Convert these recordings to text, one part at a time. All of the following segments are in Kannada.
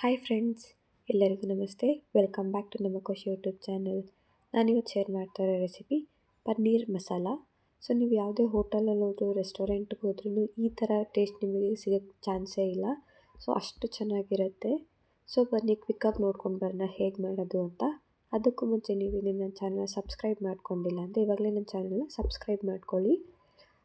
ಹಾಯ್ ಫ್ರೆಂಡ್ಸ್ ಎಲ್ಲರಿಗೂ ನಮಸ್ತೆ. ವೆಲ್ಕಮ್ ಬ್ಯಾಕ್ ಟು ನಮ್ಮ ಖುಷಿ ಯೂಟ್ಯೂಬ್ ಚಾನಲ್ ನಾನಿವತ್ತು ಶೇರ್ ಮಾಡ್ತಾ ಇರೋ ರೆಸಿಪಿ ಪನ್ನೀರ್ ಮಸಾಲ. ಸೊ ನೀವು ಯಾವುದೇ ಹೋಟೆಲಲ್ಲಿ ಹೋದ್ರು ರೆಸ್ಟೋರೆಂಟ್ಗೆ ಹೋದ್ರೂ ಈ ಥರ ಟೇಸ್ಟ್ ನಿಮಗೆ ಸಿಗೋಕ್ಕೆ ಚಾನ್ಸೇ ಇಲ್ಲ. ಸೊ ಅಷ್ಟು ಚೆನ್ನಾಗಿರುತ್ತೆ. ಸೊ ಬನ್ನಿ ಕ್ವಿಕ್ಕಾಗಿ ನೋಡ್ಕೊಂಡು ಬರೋಣ ಹೇಗೆ ಮಾಡೋದು ಅಂತ. ಅದಕ್ಕೂ ಮುಂಚೆ ನೀವು ನನ್ನ ಚಾನಲ್ನ ಸಬ್ಸ್ಕ್ರೈಬ್ ಮಾಡ್ಕೊಂಡಿಲ್ಲ ಅಂದರೆ ಇವಾಗಲೇ ನನ್ನ ಚಾನಲ್ನ ಸಬ್ಸ್ಕ್ರೈಬ್ ಮಾಡ್ಕೊಳ್ಳಿ.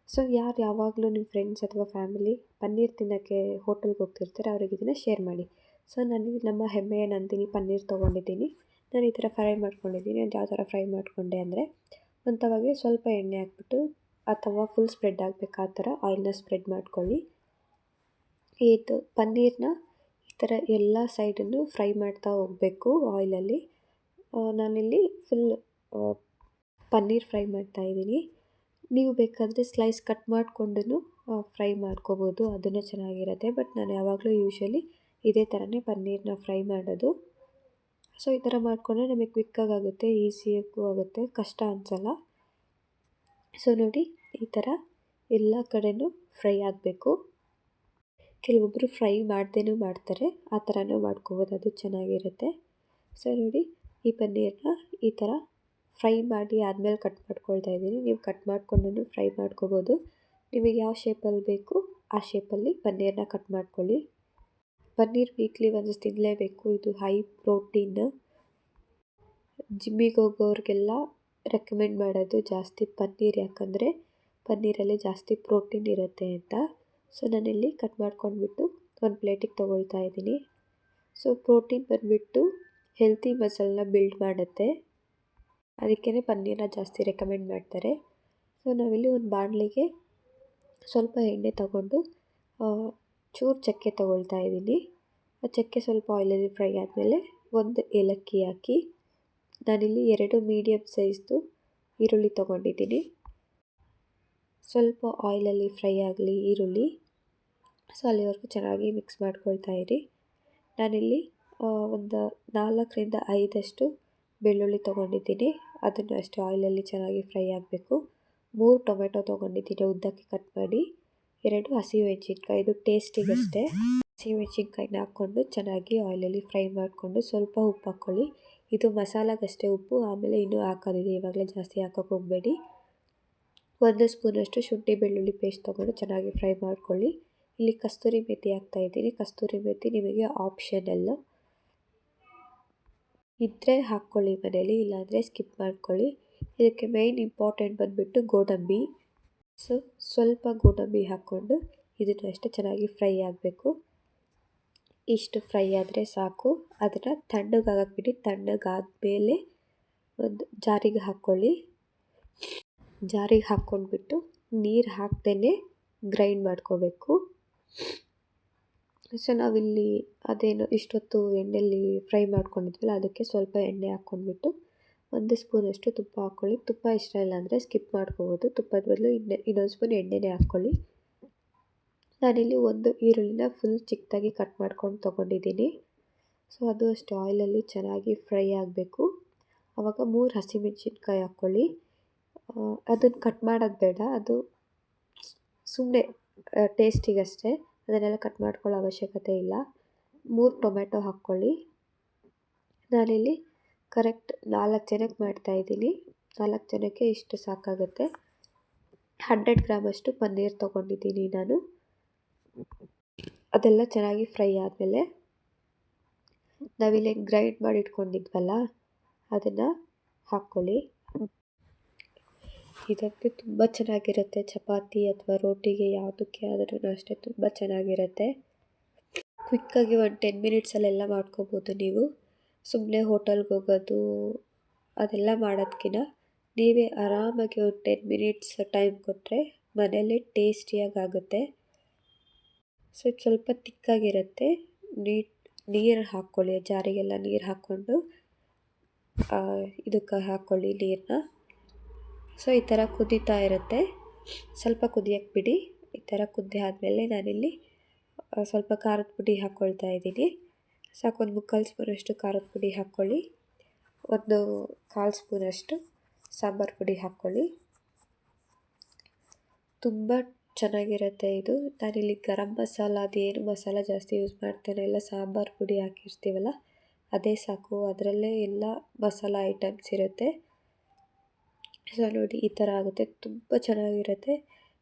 ಸೊ ಯಾರು ಯಾವಾಗಲೂ ನಿಮ್ಮ ಫ್ರೆಂಡ್ಸ್ ಅಥವಾ ಫ್ಯಾಮಿಲಿ ಪನ್ನೀರ್ ತಿನ್ನೋಕ್ಕೆ ಹೋಟೆಲ್ಗೆ ಹೋಗ್ತಿರ್ತಾರೆ, ಅವ್ರಿಗೆ ಇದನ್ನು ಶೇರ್ ಮಾಡಿ. ಸೊ ನಾನು ನಮ್ಮ ಹೆಮ್ಮೆಯ ನಂದಿನಿ ಪನ್ನೀರ್ ತೊಗೊಂಡಿದ್ದೀನಿ. ನಾನು ಈ ಥರ ಫ್ರೈ ಮಾಡ್ಕೊಂಡಿದ್ದೀನಿ. ಅದು ಯಾವ ಥರ ಫ್ರೈ ಮಾಡಿಕೊಂಡೆ ಅಂದರೆ ತವಾಗೆ ಸ್ವಲ್ಪ ಎಣ್ಣೆ ಹಾಕ್ಬಿಟ್ಟು ಅಥವಾ ಫುಲ್ ಸ್ಪ್ರೆಡ್ ಆಗಬೇಕು ಆ ಥರ ಆಯಿಲ್ನ ಸ್ಪ್ರೆಡ್ ಮಾಡ್ಕೊಳ್ಳಿ. ಇದು ಪನ್ನೀರನ್ನ ಈ ಥರ ಎಲ್ಲ ಸೈಡನ್ನು ಫ್ರೈ ಮಾಡ್ತಾ ಹೋಗಬೇಕು ಆಯಿಲಲ್ಲಿ ನಾನಿಲ್ಲಿ ಫುಲ್ ಪನ್ನೀರ್ ಫ್ರೈ ಮಾಡ್ತಾ ಇದ್ದೀನಿ. ನೀವು ಬೇಕಾದರೆ ಸ್ಲೈಸ್ ಕಟ್ ಮಾಡಿಕೊಂಡು ಫ್ರೈ ಮಾಡ್ಕೋಬೋದು. ಅದನ್ನು ಚೆನ್ನಾಗಿರುತ್ತೆ. ಬಟ್ ನಾನು ಯಾವಾಗಲೂ ಯೂಶ್ವಲಿ ಇದೇ ಥರನೇ ಪನ್ನೀರನ್ನ ಫ್ರೈ ಮಾಡೋದು. ಸೊ ಈ ಥರ ಮಾಡಿಕೊಂಡ್ರೆ ನಮಗೆ ಕ್ವಿಕ್ಕಾಗಿ ಆಗುತ್ತೆ, ಈಸಿಯಾಗೂ ಆಗುತ್ತೆ, ಕಷ್ಟ ಅನಿಸಲ್ಲ. ಸೊ ನೋಡಿ, ಈ ಥರ ಎಲ್ಲ ಕಡೆಯೂ ಫ್ರೈ ಆಗಬೇಕು. ಕೆಲವೊಬ್ಬರು ಫ್ರೈ ಮಾಡ್ದೇನೂ ಮಾಡ್ತಾರೆ, ಆ ಥರನೂ ಮಾಡ್ಕೋಬೋದು, ಅದು ಚೆನ್ನಾಗಿರುತ್ತೆ. ಸೊ ನೋಡಿ, ಈ ಪನ್ನೀರನ್ನ ಈ ಥರ ಫ್ರೈ ಮಾಡಿ ಆದಮೇಲೆ ಕಟ್ ಮಾಡ್ಕೊಳ್ತಾ ಇದ್ದೀನಿ. ನೀವು ಕಟ್ ಮಾಡಿಕೊಂಡು ಫ್ರೈ ಮಾಡ್ಕೋಬೋದು. ನಿಮಗೆ ಯಾವ ಶೇಪಲ್ಲಿ ಬೇಕು, ಆ ಶೇಪಲ್ಲಿ ಪನ್ನೀರನ್ನ ಕಟ್ ಮಾಡ್ಕೊಳ್ಳಿ. ಪನ್ನೀರ್ ವೀಕ್ಲಿ ಒಂದು ತಿನ್ನಲೇಬೇಕು ಇದು ಹೈ ಪ್ರೋಟೀನ್. ಜಿಮ್ಮಿಗೆ ಹೋಗೋರಿಗೆಲ್ಲ ರೆಕಮೆಂಡ್ ಮಾಡೋದು ಜಾಸ್ತಿ ಪನ್ನೀರ್. ಯಾಕಂದರೆ ಪನ್ನೀರಲ್ಲಿ ಜಾಸ್ತಿ ಪ್ರೋಟೀನ್ ಇರುತ್ತೆ ಅಂತ. ಸೊ, ನಾನಿಲ್ಲಿ ಕಟ್ ಮಾಡ್ಕೊಂಡ್ಬಿಟ್ಟು ಒಂದು ಪ್ಲೇಟಿಗೆ ತೊಗೊಳ್ತಾ ಇದ್ದೀನಿ. ಸೊ, ಪ್ರೋಟೀನ್ ಬಂದುಬಿಟ್ಟು ಹೆಲ್ತಿ ಮಸಲ್ನ ಬಿಲ್ಡ್ ಮಾಡುತ್ತೆ. ಅದಕ್ಕೇ ಪನ್ನೀರನ್ನ ಜಾಸ್ತಿ ರೆಕಮೆಂಡ್ ಮಾಡ್ತಾರೆ. ಸೊ, ನಾವಿಲ್ಲಿ ಒಂದು ಬಾಣಲಿಗೆ ಸ್ವಲ್ಪ ಎಣ್ಣೆ ತಗೊಂಡು ಚೂರು ಚಕ್ಕೆ ತಗೊಳ್ತಾ ಇದ್ದೀನಿ. ಆ ಚಕ್ಕೆ ಸ್ವಲ್ಪ ಆಯಿಲಲ್ಲಿ ಫ್ರೈ ಆದಮೇಲೆ ಒಂದು ಏಲಕ್ಕಿ ಹಾಕಿ, ನಾನಿಲ್ಲಿ ಎರಡು ಮೀಡಿಯಮ್ ಸೈಜ್ದು ಈರುಳ್ಳಿ ತೊಗೊಂಡಿದ್ದೀನಿ. ಸ್ವಲ್ಪ ಆಯಿಲಲ್ಲಿ ಫ್ರೈ ಆಗಲಿ ಈರುಳ್ಳಿ, ಸೊ ಅಲ್ಲಿವರೆಗೂ ಚೆನ್ನಾಗಿ ಮಿಕ್ಸ್ ಮಾಡ್ಕೊಳ್ತಾ ಇರಿ. ನಾನಿಲ್ಲಿ ಒಂದು ನಾಲ್ಕರಿಂದ ಐದಷ್ಟು ಬೆಳ್ಳುಳ್ಳಿ ತೊಗೊಂಡಿದ್ದೀನಿ. ಅದನ್ನು ಅಷ್ಟು ಆಯಿಲಲ್ಲಿ ಚೆನ್ನಾಗಿ ಫ್ರೈ ಆಗಬೇಕು. ಮೂರು ಟೊಮೆಟೊ ತೊಗೊಂಡಿದ್ದೀನಿ, ಉದ್ದಕ್ಕೆ ಕಟ್ ಮಾಡಿ. ಎರಡು ಹಸಿಮೆಣ್ಸಿನ್ಕಾಯಿ ಇದು ಟೇಸ್ಟಿಗಷ್ಟೇ ಹಸಿಮೆಣ್ಸಿನ್ಕಾಯಿನ ಹಾಕ್ಕೊಂಡು ಚೆನ್ನಾಗಿ ಆಯಿಲಲ್ಲಿ ಫ್ರೈ ಮಾಡಿಕೊಂಡು ಸ್ವಲ್ಪ ಉಪ್ಪು ಹಾಕ್ಕೊಳ್ಳಿ. ಇದು ಮಸಾಲಾಗಷ್ಟೇ ಉಪ್ಪು, ಆಮೇಲೆ ಇನ್ನೂ ಹಾಕೋದಿದೆ ಇವಾಗಲೇ ಜಾಸ್ತಿ ಹಾಕೋಕೆ ಹೋಗಬೇಡಿ. ಒಂದು ಸ್ಪೂನಷ್ಟು ಶುಂಠಿ ಬೆಳ್ಳುಳ್ಳಿ ಪೇಸ್ಟ್ ತೊಗೊಂಡು ಚೆನ್ನಾಗಿ ಫ್ರೈ ಮಾಡ್ಕೊಳ್ಳಿ. ಇಲ್ಲಿ ಕಸ್ತೂರಿ ಮೆಥಿ ಹಾಕ್ತಾಯಿದ್ದೀನಿ ಕಸ್ತೂರಿ ಮೆಥಿ ನಿಮಗೆ ಆಪ್ಷನಲ್ಲ ಇದ್ದರೆ ಹಾಕ್ಕೊಳ್ಳಿ ಮನೇಲಿ ಇಲ್ಲಾಂದರೆ ಸ್ಕಿಪ್ ಮಾಡ್ಕೊಳ್ಳಿ. ಇದಕ್ಕೆ ಮೇಯ್ನ್ ಇಂಪಾರ್ಟೆಂಟ್ ಬಂದುಬಿಟ್ಟು ಗೋಡಂಬಿ. ಸೊ, ಸ್ವಲ್ಪ ಗೋಡಂಬಿ ಹಾಕ್ಕೊಂಡು ಇದನ್ನು ಅಷ್ಟೇ ಚೆನ್ನಾಗಿ ಫ್ರೈ ಆಗಬೇಕು. ಇಷ್ಟು ಫ್ರೈ ಆದರೆ ಸಾಕು. ಅದನ್ನು ತಣ್ಣಗೆ ಬಿಡಿ ತಣ್ಣಗಾದಮೇಲೆ ಒಂದು ಜಾರಿಗೆ ಹಾಕ್ಕೊಳ್ಳಿ. ಜಾರಿಗೆ ಹಾಕ್ಕೊಂಡ್ಬಿಟ್ಟು ನೀರು ಹಾಕ್ದೇ ಗ್ರೈಂಡ್ ಮಾಡ್ಕೋಬೇಕು. ಸೊ, ನಾವಿಲ್ಲಿ ಅದೇನು ಇಷ್ಟೊತ್ತು ಎಣ್ಣೆಯಲ್ಲಿ ಫ್ರೈ ಮಾಡ್ಕೊಂಡಿದ್ವಲ್ಲ, ಅದಕ್ಕೆ ಸ್ವಲ್ಪ ಎಣ್ಣೆ ಹಾಕ್ಕೊಂಡ್ಬಿಟ್ಟು ಒಂದು ಸ್ಪೂನಷ್ಟು ತುಪ್ಪ ಹಾಕ್ಕೊಳ್ಳಿ. ತುಪ್ಪ ಇಷ್ಟ ಇಲ್ಲ ಅಂದರೆ ಸ್ಕಿಪ್ ಮಾಡ್ಕೋಬೋದು. ತುಪ್ಪದ ಬದಲು ಇನ್ನೆ, ಇನ್ನೊಂದು ಸ್ಪೂನ್ ಎಣ್ಣೆನೇ ಹಾಕ್ಕೊಳ್ಳಿ. ನಾನಿಲ್ಲಿ ಒಂದು ಈರುಳ್ಳಿನ ಫುಲ್ ಚಿಕ್ಕದಾಗಿ ಕಟ್ ಮಾಡ್ಕೊಂಡು ತೊಗೊಂಡಿದ್ದೀನಿ. ಸೊ ಅದು ಅಷ್ಟು ಆಯಿಲಲ್ಲಿ ಚೆನ್ನಾಗಿ ಫ್ರೈ ಆಗಬೇಕು. ಆವಾಗ ಮೂರು ಹಸಿಮೆಣ್ಸಿನ್ಕಾಯಿ ಹಾಕ್ಕೊಳ್ಳಿ. ಅದನ್ನು ಕಟ್ ಮಾಡೋದು ಬೇಡ. ಅದು ಸುಮ್ಮನೆ ಟೇಸ್ಟಿಗಷ್ಟೇ ಅದನ್ನೆಲ್ಲ ಕಟ್ ಮಾಡ್ಕೊಳ್ಳೋ ಅವಶ್ಯಕತೆ ಇಲ್ಲ. ಮೂರು ಟೊಮೆಟೊ ಹಾಕ್ಕೊಳ್ಳಿ. ನಾನಿಲ್ಲಿ ಕರೆಕ್ಟ್ ನಾಲ್ಕು ಜನಕ್ಕೆ ಮಾಡ್ತಾಯಿದ್ದೀನಿ ನಾಲ್ಕು ಜನಕ್ಕೆ ಇಷ್ಟು ಸಾಕಾಗುತ್ತೆ. ಹಂಡ್ರೆಡ್ ಗ್ರಾಮಷ್ಟು ಪನ್ನೀರ್ ತೊಗೊಂಡಿದ್ದೀನಿ ನಾನು. ಅದೆಲ್ಲ ಚೆನ್ನಾಗಿ ಫ್ರೈ ಆದಮೇಲೆ ನಾವಿಲ್ಲಿ ಗ್ರೈಂಡ್ ಮಾಡಿ ಇಟ್ಕೊಂಡಿದ್ವಲ್ಲ, ಅದನ್ನು ಹಾಕ್ಕೊಳ್ಳಿ ಇದಕ್ಕೆ ತುಂಬ ಚೆನ್ನಾಗಿರುತ್ತೆ. ಚಪಾತಿ ಅಥವಾ ರೋಟಿಗೆ ಯಾವುದಕ್ಕೆ ಆದ್ರೂ ಅಷ್ಟೇ ತುಂಬ ಚೆನ್ನಾಗಿರುತ್ತೆ. ಕ್ವಿಕ್ಕಾಗಿ ಒಂದು ಟೆನ್ ಮಿನಿಟ್ಸಲ್ಲೆಲ್ಲ ಮಾಡ್ಕೋಬೋದು ನೀವು. ಸುಮ್ಮನೆ ಹೋಟೆಲ್ಗೆ ಹೋಗೋದು, ಅದೆಲ್ಲ ಮಾಡೋದಕ್ಕಿಂತ ನೀವೇ ಆರಾಮಾಗಿ ಒಂದು ಟೆನ್ ಮಿನಿಟ್ಸ್ ಟೈಮ್ ಕೊಟ್ಟರೆ ಮನೆಯಲ್ಲೇ ಟೇಸ್ಟಿಯಾಗಿ ಆಗುತ್ತೆ. ಸೊ ಸ್ವಲ್ಪ ತಿಕ್ಕಾಗಿರುತ್ತೆ. ನೀಟ್, ನೀರು ಹಾಕ್ಕೊಳ್ಳಿ ಜಾರಿಗೆಲ್ಲ ನೀರು ಹಾಕ್ಕೊಂಡು ಇದಕ್ಕೆ ಹಾಕ್ಕೊಳ್ಳಿ ನೀರನ್ನ ಸೊ ಈ ಥರ ಕುದೀತಾ ಇರುತ್ತೆ. ಸ್ವಲ್ಪ ಕುದಿಯೋಕ್ಕೆ ಬಿಡಿ. ಈ ಥರ ಕುದ್ದಿ ಆದಮೇಲೆ ನಾನಿಲ್ಲಿ ಸ್ವಲ್ಪ ಖಾರದ ಪುಡಿ ಹಾಕ್ಕೊಳ್ತಾ ಇದ್ದೀನಿ. ಸಾಕು, ಒಂದು ಮುಕ್ಕಾಲು ಸ್ಪೂನಷ್ಟು ಖಾರದ ಪುಡಿ ಹಾಕ್ಕೊಳ್ಳಿ. ಒಂದು ಕಾಲು ಸ್ಪೂನಷ್ಟು ಸಾಂಬಾರು ಪುಡಿ ಹಾಕ್ಕೊಳ್ಳಿ. ತುಂಬ ಚೆನ್ನಾಗಿರುತ್ತೆ ಇದು. ನಾನಿಲ್ಲಿ ಗರಂ ಮಸಾಲ, ಅದೇನು ಮಸಾಲ ಜಾಸ್ತಿ ಯೂಸ್ ಮಾಡ್ತೇನೆ. ಎಲ್ಲ ಸಾಂಬಾರು ಪುಡಿ ಹಾಕಿರ್ತೀವಲ್ಲ, ಅದೇ ಸಾಕು. ಅದರಲ್ಲೇ ಎಲ್ಲ ಮಸಾಲ ಐಟಮ್ಸ್ ಇರುತ್ತೆ. ಸೊ, ನೋಡಿ, ಈ ಥರ ಆಗುತ್ತೆ. ತುಂಬ ಚೆನ್ನಾಗಿರುತ್ತೆ.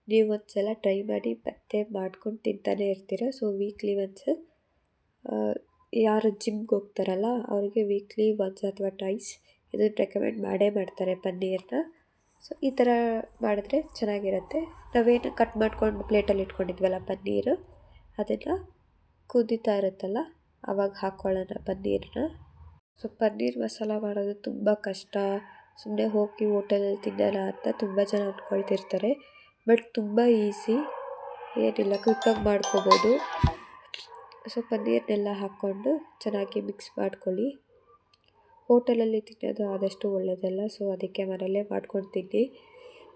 ನೀವು ಒಂದು ಸಲ ಟ್ರೈ ಮಾಡಿ ಮತ್ತೆ ಮಾಡ್ಕೊಂಡು ತಿಂತಾನೆ ಇರ್ತೀರ. So, weekly once. ಯಾರು ಜಿಮ್ಗೆ ಹೋಗ್ತಾರಲ್ಲ, ಅವರಿಗೆ ವೀಕ್ಲಿ ಒನ್ಸ್ ಅಥವಾ ಟೈಸ್ ಇದನ್ನು ರೆಕಮೆಂಡ್ ಮಾಡೇ ಮಾಡ್ತಾರೆ ಪನ್ನೀರನ್ನ ಸೊ ಈ ಥರ ಮಾಡಿದ್ರೆ ಚೆನ್ನಾಗಿರುತ್ತೆ. ನಾವೇನು ಕಟ್ ಮಾಡ್ಕೊಂಡು ಪ್ಲೇಟಲ್ಲಿ ಇಟ್ಕೊಂಡಿದ್ವಲ್ಲ ಪನ್ನೀರು, ಅದನ್ನು ಕುದೀತಾ ಇರುತ್ತಲ್ಲ ಆವಾಗ ಹಾಕ್ಕೊಳ್ಳೋಣ ಪನ್ನೀರನ್ನ ಸೊ ಪನ್ನೀರ್ ಮಸಾಲ ಮಾಡೋದು ತುಂಬ ಕಷ್ಟ. ಸುಮ್ಮನೆ ಹೋಗಿ ಹೋಟೆಲಲ್ಲಿ ತಿನ್ನೋಣ ಅಂತ ತುಂಬ ಜನ ಅಂದ್ಕೊಳ್ತಿರ್ತಾರೆ. ಬಟ್ ತುಂಬ ಈಸಿ ಏನಿಲ್ಲ ಕ್ವಿಕ್ಕಾಗಿ ಮಾಡ್ಕೋಬೋದು. ಸೊ ನೀರನ್ನೆಲ್ಲ ಹಾಕ್ಕೊಂಡು ಚೆನ್ನಾಗಿ ಮಿಕ್ಸ್ ಮಾಡ್ಕೊಳ್ಳಿ. ಹೋಟೆಲಲ್ಲಿ ತಿನ್ನೋದು ಆದಷ್ಟು ಒಳ್ಳೆಯದಲ್ಲ ಸೊ ಅದಕ್ಕೆ ಮನೆಯಲ್ಲೇ ಮಾಡ್ಕೊಂಡು ತಿನ್ನಿ.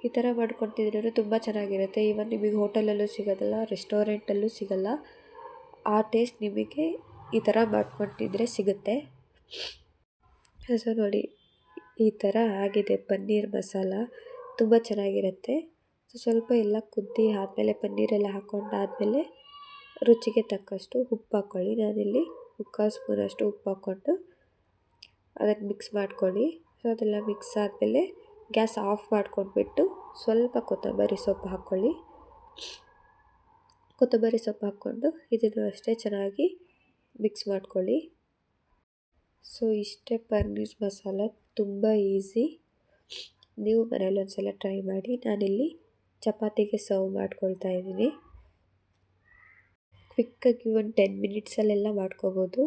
ಈ ಥರ ಮಾಡ್ಕೊಂಡು ತಿಂದ್ರೂ ತುಂಬ ಚೆನ್ನಾಗಿರುತ್ತೆ. ಈವನ್ ನಿಮಗೆ ಹೋಟೆಲಲ್ಲೂ ಸಿಗೋದಿಲ್ಲ ರೆಸ್ಟೋರೆಂಟಲ್ಲೂ ಸಿಗೋಲ್ಲ, ಆ ಟೇಸ್ಟ್ ನಿಮಗೆ ಈ ಥರ ಮಾಡ್ಕೊಂಡು ತಿಂದರೆ ಸಿಗುತ್ತೆ. ಸೊ ನೋಡಿ, ಈ ಥರ ಆಗಿದೆ ಪನ್ನೀರ್ ಮಸಾಲ. ತುಂಬ ಚೆನ್ನಾಗಿರುತ್ತೆ. ಸೊ ಸ್ವಲ್ಪ ಎಲ್ಲ ಕುದ್ದಿ ಆದಮೇಲೆ ಪನ್ನೀರೆಲ್ಲ ಹಾಕ್ಕೊಂಡಾದಮೇಲೆ ರುಚಿಗೆ ತಕ್ಕಷ್ಟು ಉಪ್ಪು ಹಾಕ್ಕೊಳ್ಳಿ ನಾನಿಲ್ಲಿ ಮುಕ್ಕಾಲು ಸ್ಪೂನಷ್ಟು ಉಪ್ಪು ಹಾಕ್ಕೊಂಡು ಅದಕ್ಕೆ ಮಿಕ್ಸ್ ಮಾಡ್ಕೊಳ್ಳಿ. ಸೊ ಅದೆಲ್ಲ ಮಿಕ್ಸ್ ಆದಮೇಲೆ ಗ್ಯಾಸ್ ಆಫ್ ಮಾಡ್ಕೊಂಡ್ಬಿಟ್ಟು ಸ್ವಲ್ಪ ಕೊತ್ತಂಬರಿ ಸೊಪ್ಪು ಹಾಕ್ಕೊಳ್ಳಿ. ಕೊತ್ತಂಬರಿ ಸೊಪ್ಪು ಹಾಕ್ಕೊಂಡು ಇದನ್ನು ಅಷ್ಟೇ ಚೆನ್ನಾಗಿ ಮಿಕ್ಸ್ ಮಾಡ್ಕೊಳ್ಳಿ. ಸೊ ಇಷ್ಟೇ ಪನ್ನೀರ್ ಮಸಾಲ ತುಂಬ ಈಸಿ. ನೀವು ಮನೇಲಿ ಒಂದು ಸಲ ಟ್ರೈ ಮಾಡಿ. ನಾನಿಲ್ಲಿ ಚಪಾತಿಗೆ ಸರ್ವ್ ಮಾಡ್ಕೊಳ್ತಾ ಇದ್ದೀನಿ. ಕ್ವಿಕ್ಕಾಗಿ ಒಂದು ಟೆನ್ ಮಿನಿಟ್ಸಲ್ಲೆಲ್ಲ ಮಾಡ್ಕೋಬೋದು.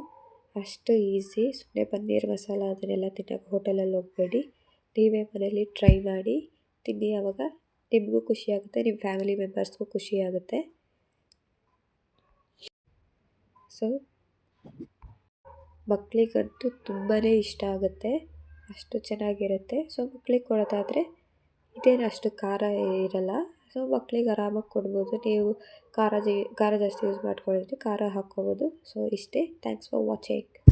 ಅಷ್ಟು ಈಸಿ ಸುಮ್ಮನೆ ಪನ್ನೀರ್ ಮಸಾಲ ಅದನ್ನೆಲ್ಲ ತಿನ್ನೋಕೆ ಹೋಟೆಲಲ್ಲಿ ಹೋಗಬೇಡಿ. ನೀವೇ ಮನೇಲಿ ಟ್ರೈ ಮಾಡಿ ತಿನ್ನಿ. ಆವಾಗ ನಿಮಗೂ ಖುಷಿಯಾಗುತ್ತೆ ನಿಮ್ಮ ಫ್ಯಾಮಿಲಿ ಮೆಂಬರ್ಸ್ಗೂ ಖುಷಿಯಾಗುತ್ತೆ ಸೊ ಮಕ್ಕಳಿಗಂತೂ ತುಂಬಾ ಇಷ್ಟ ಆಗುತ್ತೆ. ಅಷ್ಟು ಚೆನ್ನಾಗಿರುತ್ತೆ. ಸೊ ಮಕ್ಳಿಗೆ ಕೊಡೋದಾದರೆ ಇದೇನು ಅಷ್ಟು ಖಾರ ಇರಲ್ಲ. ಸೊ ಮಕ್ಳಿಗೆ ಆರಾಮಾಗಿ ಕೊಡ್ಬೋದು. ನೀವು ಖಾರ ಜಿ, ಖಾರ ಜಾಸ್ತಿ ಯೂಸ್ ಮಾಡ್ಕೊಳ್ಳಿದ್ರೆ ಖಾರ ಹಾಕ್ಕೊಬೋದು. ಸೊ ಇಷ್ಟೇ. Thanks for watching